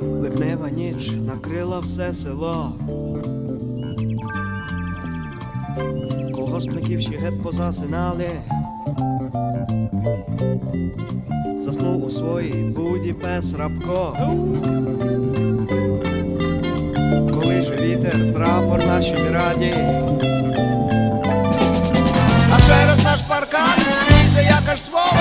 Липнева ніч накрила все село. Колгоспників ще геть позасинали. Заснув у своїй буді пес рабко. Коли же вітер прапор нашій раді. Suckers, whoa!